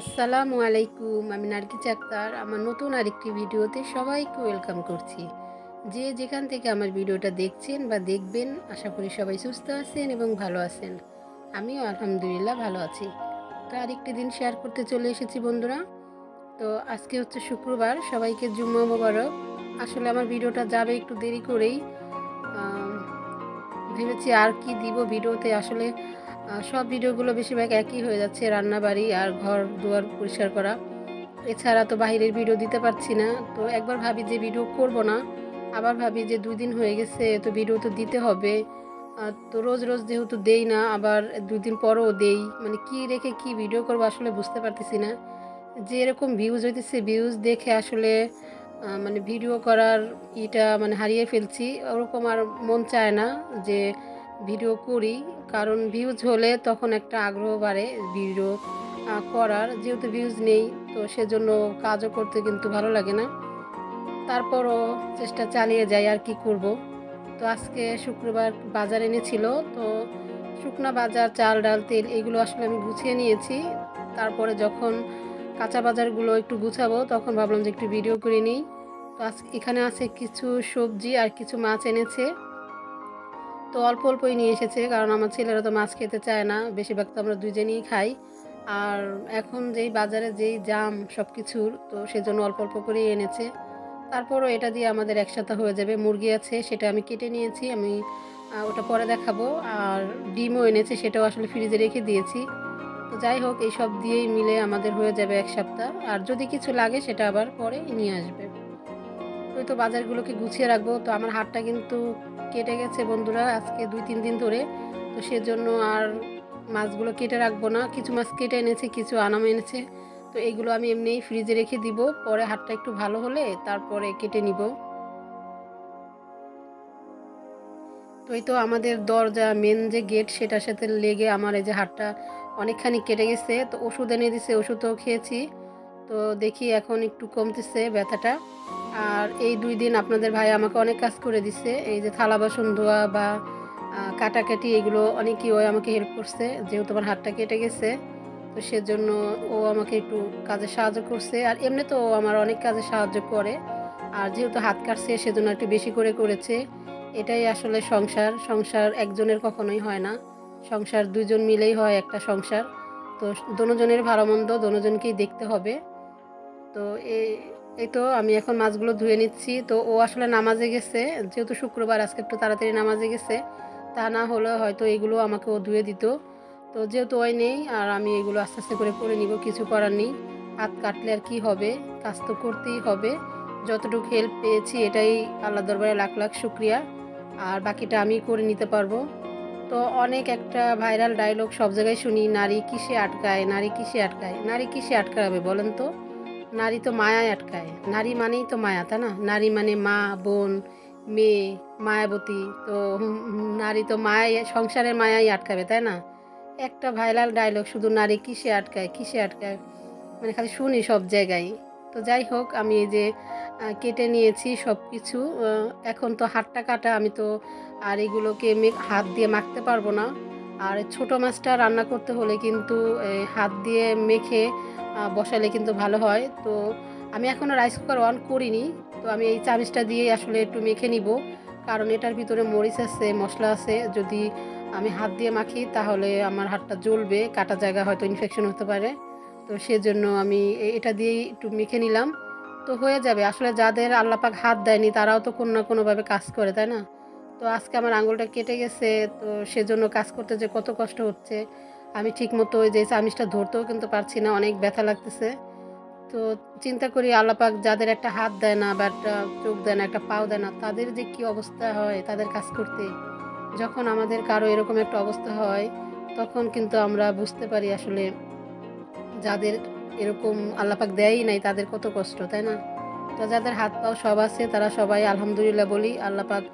আসসালামু আলাইকুম, আমি নার্গিস আক্তার। আমার নতুন আরেকটি ভিডিওতে সবাইকে ওয়েলকাম করছি। যে যেখান থেকে আমার ভিডিওটা দেখছেন বা দেখবেন, আশা করি সবাই সুস্থ আছেন এবং ভালো আছেন। আমিও আলহামদুলিল্লাহ ভালো আছি। তো আরেকটি দিন শেয়ার করতে চলে এসেছি বন্ধুরা। তো আজকে হচ্ছে শুক্রবার, সবাইকে জুম্মা মোবারক। আসলে আমার ভিডিওটা যাবে একটু দেরি করেই। ভেবেছি আর কি দিব ভিডিওতে। আসলে সব ভিডিওগুলো বেশিরভাগ একই হয়ে যাচ্ছে, রান্নাবাড়ি আর ঘর দুয়ার পরিষ্কার করা। এছাড়া তো বাইরের ভিডিও দিতে পারছি না, তো একবার ভাবি যে ভিডিও করব না, আবার ভাবি যে দুই দিন হয়ে গেছে, তো ভিডিও তো দিতে হবে। তো রোজ রোজ যেহেতু দেই না, আবার দুই দিন পরও দেই মানে কি রেখে কি ভিডিও করব আসলে বুঝতে পারতেছি না। যে এরকম ভিউজ হইতেছে ভিউজ দেখে আসলে মানে ভিডিও করার ইটা মানে হারিয়ে ফেলছি, ওরকম আর মন চায় না যে ভিডিও করি, কারণ ভিউজ হলে তখন একটা আগ্রহ বাড়ে ভিডিও করার। যেহেতু ভিউজ নেই, তো সেজন্য কাজও করতে কিন্তু ভালো লাগে না। তারপরও চেষ্টা চালিয়ে যাই আর কি করব। তো আজকে শুক্রবার বাজার এনেছিল, তো শুকনা বাজার, চাল, ডাল, তেল এগুলো আসলে আমি গুছিয়ে নিয়েছি। তারপরে যখন কাঁচা বাজারগুলো একটু গুছাবো, তখন ভাবলাম যে একটু ভিডিও করে নিই। তো আজ এখানে আছে কিছু সবজি আর কিছু মাছ এনেছে। তো অল্প অল্পই নিয়ে এসেছে, কারণ আমার ছেলেরা তো মাছ খেতে চায় না, বেশিরভাগ তো আমরা দুজনেই খাই। আর এখন যেই বাজারে যেই জাম সব কিছুর তো সেজন্য অল্প অল্প করেই এনেছে। তারপরও এটা দিয়ে আমাদের একসাথে হয়ে যাবে। মুরগি আছে, সেটা আমি কেটে নিয়েছি, আমি ওটা পরে দেখাবো। আর ডিমও এনেছে, সেটাও আসলে ফ্রিজে রেখে দিয়েছি। তো যাই হোক, এই সব দিয়েই মিলে আমাদের হয়ে যাবে এক সপ্তাহ। আর যদি কিছু লাগে, সেটা আবার পরে নিয়ে আসবে। ওই তো বাজারগুলোকে গুছিয়ে রাখব, তো আমার হাতটা কিন্তু কেটে গেছে বন্ধুরা আজকে দুই, তিন দিন ধরে। তো সেজন্য আর মাছগুলো কেটে রাখব না। কিছু মাছ কেটে এনেছে, কিছু আনাম এনেছে। তো এইগুলো আমি এমনিই ফ্রিজে রেখে দিব। পরে হাতটা একটু ভালো হলে তারপরে কেটে নিব। তো এই তো আমাদের দরজা মেন যে গেট সেটার সাথে লেগে আমার এই যে হাতটা অনেকখানি কেটে গেছে। তো ওষুধ এনে দিছে, ওষুধও খেয়েছি। তো দেখি এখন একটু কমতেছে ব্যথাটা। আর এই দুই দিন আপনাদের ভাই আমাকে অনেক কাজ করে দিছে। এই যে থালা বাসন ধোয়া বা কাটাকাটি এগুলো অনেকই ও আমাকে হেল্প করছে, যেহেতু আমার হাতটা কেটে গেছে। তো সেজন্য ও আমাকে একটু কাজে সাহায্য করছে। আর এমনি তো আমার অনেক কাজে সাহায্য করে। আর যেহেতু হাত কাটছে, সেজন্য একটু বেশি করে করেছে। এটাই আসলে সংসার। সংসার একজনের কখনোই হয় না। সংসার দুজন মিলেই হয় একটা সংসার। তো দোনোজনের ভালো মন্দ দোনোজনকেই দেখতে হবে। তো এই এই তো আমি এখন মাছগুলো ধুয়ে নিচ্ছি। তো ও আসলে নামাজে গেছে। যেহেতু শুক্রবার, আজকে একটু তাড়াতাড়ি নামাজে গেছে। তা না হলে হয়তো এগুলো আমাকে ও ধুয়ে দিত। তো যেহেতু ওই নেই, আর আমি এগুলো আস্তে আস্তে করে করে নিব, কিছু করার নেই। হাত কাটলে আর কী হবে? কাজ তো করতেই হবে। যতটুকু হেল্প পেয়েছি, এটাই আল্লাহ দরবারে লাখ লাখ শুক্রিয়া। আর বাকিটা আমি করে নিতে পারব। তো অনেক একটা ভাইরাল ডায়লগ সব জায়গায় শুনি, নারী কিসে আটকায়, নারী কিসে আটকায়, নারী কিসে আটকাবে বলেন তো? নারী তো মায়ায় আটকায়। নারী মানেই তো মায়া, তাই না? নারী মানে মা, বোন, মেয়ে, মায়াবতী, তো নারী তো মায়াই সংসারের মায়াই আটকাবে, তাই না? একটা ভাইরাল ডায়লগ শুধু নারী কিসে আটকায় কিসে আটকায়? মানে খালি শুনি সব জায়গায়। তো যাই হোক, আমি এই যে কেটে নিয়েছি সব কিছু এখন তো হাতটা কাটা, আমি তো আর এগুলোকে হাত দিয়ে মাখতে পারব না। আর ছোট মাছটা রান্না করতে হলে কিন্তু হাত দিয়ে মেখে বসালে কিন্তু ভালো হয়। তো আমি এখনও রাইস কুকার অন করিনি। তো আমি এই চামিচটা দিয়ে আসলে একটু মেখে নিব। কারণ এটার ভিতরে মরিচ আছে, মশলা আছে। যদি আমি হাত দিয়ে মাখি, তাহলে আমার হাতটা জ্বলবে। কাটা জায়গা হয়তো ইনফেকশন হতে পারে। তো সেজন্য আমি এটা দিয়েই একটু মেখে নিলাম। তো হয়ে যাবে। আসলে যাদের আল্লাপাক হাত দেয়নি, তারাও তো কোনো না কোনোভাবে কাজ করে, তাই না? তো আজকে আমার আঙুলটা কেটে গেছে। তো সেজন্য কাজ করতে যে কত কষ্ট হচ্ছে। আমি ঠিকমতো ওই যে চামিচটা ধরতেও কিন্তু পারছি না, অনেক ব্যথা লাগতেছে। তো চিন্তা করি আল্লাপাক যাদের একটা হাত দেয় না বা একটা চোখ দেয় না, একটা পাও দেয় না, তাদের যে কি অবস্থা হয়, তাদের কাজ করতে যখন আমাদের কারও এরকম একটা অবস্থা হয়, তখন কিন্তু আমরা বুঝতে পারি আসলে যাদের এরকম আল্লাপাক দেয়ই নাই, তাদের কত কষ্ট, তাই না? তো যাদের হাত পাও সব আছে, তারা সবাই আলহামদুলিল্লাহ বলি, আল্লাপাক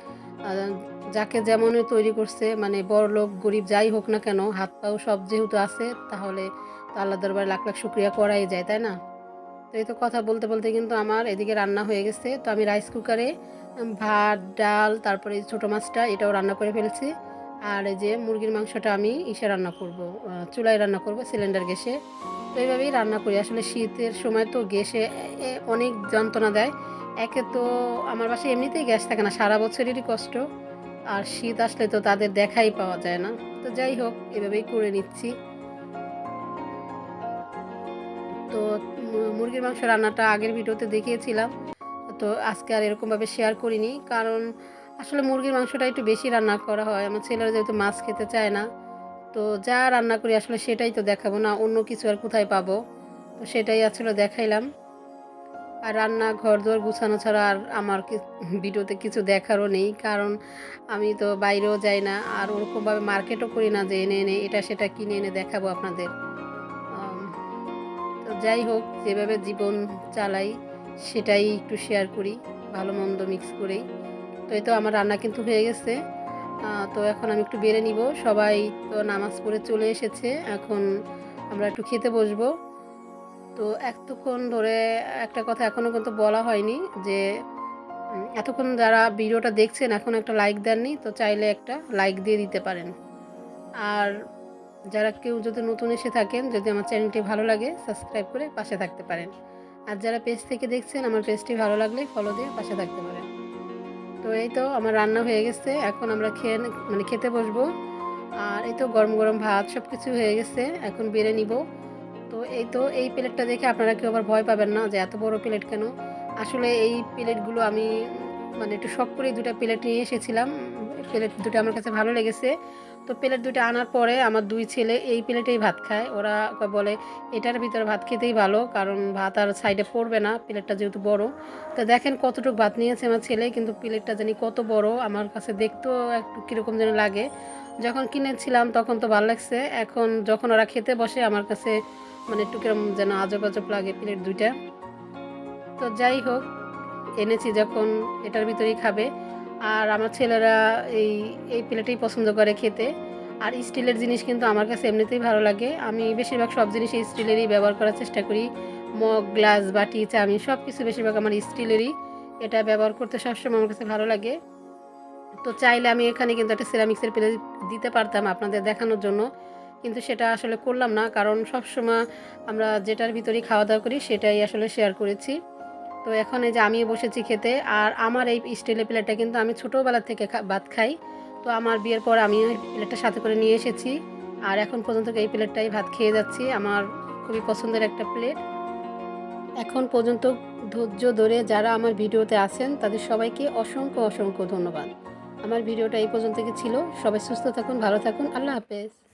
যাকে যেমনই তৈরি করছে মানে বড় লোক গরিব যাই হোক না কেন, হাত পাও সব যেহেতু আছে, তাহলে তো আল্লাহ দরবার লাখ লাখ শুক্রিয়া করাই যায়, তাই না? তো এই তো কথা বলতে বলতে কিন্তু আমার এদিকে রান্না হয়ে গেছে। তো আমি রাইস কুকারে ভাত, ডাল, তারপরে ছোটো মাছটা, এটাও রান্না করে ফেলেছি। আর এই যে মুরগির মাংসটা আমি ইসে রান্না করব চুলায় রান্না করব সিলিন্ডার গ্যাসে। তো এইভাবেই রান্না করি। আসলে শীতের সময় তো গ্যাসে অনেক যন্ত্রণা দেয়। একে তো আমার বাসায় এমনিতেই গ্যাস থাকে না, সারা বছরেরই কষ্ট। আর শীত আসলে তো তাদের দেখাই পাওয়া যায় না। তো যাই হোক, এভাবেই করে নিচ্ছি। তো মুরগির মাংস রান্নাটা আগের ভিডিওতে দেখিয়েছিলাম। তো আজকে আর এরকমভাবে শেয়ার করিনি। কারণ আসলে মুরগির মাংসটা একটু বেশি রান্না করা হয়। আমার ছেলেরা যেহেতু মাছ খেতে চায় না, তো যা রান্না করি আসলে সেটাই তো দেখাবো না, অন্য কিছু আর কোথায় পাবো? তো সেটাই আসলে দেখাইলাম। আর রান্না ঘর দুয়ার গুছানো ছাড়া আর আমার ভিডিওতে কিছু দেখারও নেই। কারণ আমি তো বাইরেও যাই না, আর ওরকমভাবে মার্কেটও করি না যে এনে এনে এটা সেটা কিনে এনে দেখাবো আপনাদের। তো যাই হোক, যেভাবে জীবন চালাই সেটাই একটু শেয়ার করি, ভালো মন্দ মিক্স করেই। তো এই তো আমার রান্না কিন্তু হয়ে গেছে। তো এখন আমি একটু বেড়ে নিব। সবাই তো নামাজ পড়ে চলে এসেছে। এখন আমরা একটু খেতে বসবো। তো এতক্ষণ ধরে একটা কথা এখনও কিন্তু বলা হয়নি যে এতক্ষণ যারা ভিডিওটা দেখছেন এখন একটা লাইক দেননি, তো চাইলে একটা লাইক দিয়ে দিতে পারেন। আর যারা কেউ যদি নতুন এসে থাকেন, যদি আমার চ্যানেলটি ভালো লাগে সাবস্ক্রাইব করে পাশে থাকতে পারেন। আর যারা পেজ থেকে দেখছেন, আমার পেজটি ভালো লাগলে ফলো দিয়ে পাশে থাকতে পারেন। তো এই তো আমার রান্না হয়ে গেছে, এখন আমরা খেয়ে মানে খেতে বসবো। আর এই তো গরম গরম ভাত সব কিছু হয়ে গেছে, এখন বেড়ে নিব। তো এই তো এই প্লেটটা দেখে আপনারা কেউ আবার ভয় পাবেন না যে এত বড় প্লেট কেন? আসলে এই প্লেটগুলো আমি মানে একটু শখ করে দুটা প্লেট নিয়ে এসেছিলাম। প্লেট দুটো আমার কাছে ভালো লেগেছে। তো প্লেট দুটো আনার পরে আমার দুই ছেলে এই প্লেটেই ভাত খায়। ওরা বলে, এটার ভিতরে ভাত খেতেই ভালো, কারণ ভাত আর সাইডে পড়বে না, প্লেটটা যেহেতু বড়। তো দেখেন কতটুকু ভাত নিয়েছে আমার ছেলে, কিন্তু প্লেটটা জানি কত বড়, আমার কাছে দেখতেও একটু কীরকম যেন লাগে। যখন কিনেছিলাম তখন তো ভালো লাগছে, এখন যখন ওরা খেতে বসে আমার কাছে মানে একটু যেন আজব আজব লাগে প্লেট দুইটা। তো যাই হোক, এনেছি যখন, এটার ভিতরেই খাবে। আর আমার ছেলেরা এই এই প্লেটেই পছন্দ করে খেতে। আর স্টিলের জিনিস কিন্তু আমার কাছে এমনিতেই ভালো লাগে। আমি বেশিরভাগ সব জিনিসই স্টিলেরই ব্যবহার করার চেষ্টা করি। মগ, গ্লাস, বাটি চামি সব কিছু বেশিরভাগ আমার স্টিলেরই। এটা ব্যবহার করতে সবসময় আমার কাছে ভালো লাগে। তো চাইলে আমি এখানে কিন্তু একটা সিরামিক্সের প্লেট দিতে পারতাম আপনাদের দেখানোর জন্য। কিন্তু সেটা আসলে করলাম না, কারণ সব সময় আমরা যেটার ভিতরেই খাওয়া দাওয়া করি সেটাই আসলে শেয়ার করেছি। তো এখন এই যে আমি বসেছি খেতে, আর আমার এই স্টিলের প্লেটটা কিন্তু আমি ছোটোবেলা থেকে ভাত খাই। তো আমার বিয়ের পর আমি ওই প্লেটটা সাথে করে নিয়ে এসেছি। আর এখন পর্যন্ত এই প্লেটটাই ভাত খেয়ে যাচ্ছি, আমার খুবই পছন্দের একটা প্লেট। এখন পর্যন্ত ধৈর্য ধরে যারা আমার ভিডিওতে আছেন, তাদের সবাইকে অসংখ্য অসংখ্য ধন্যবাদ। আমার ভিডিওটা এই পর্যন্ত ছিল? সবাই সুস্থ থাকুন, ভালো থাকুন, আল্লাহ হাফেজ।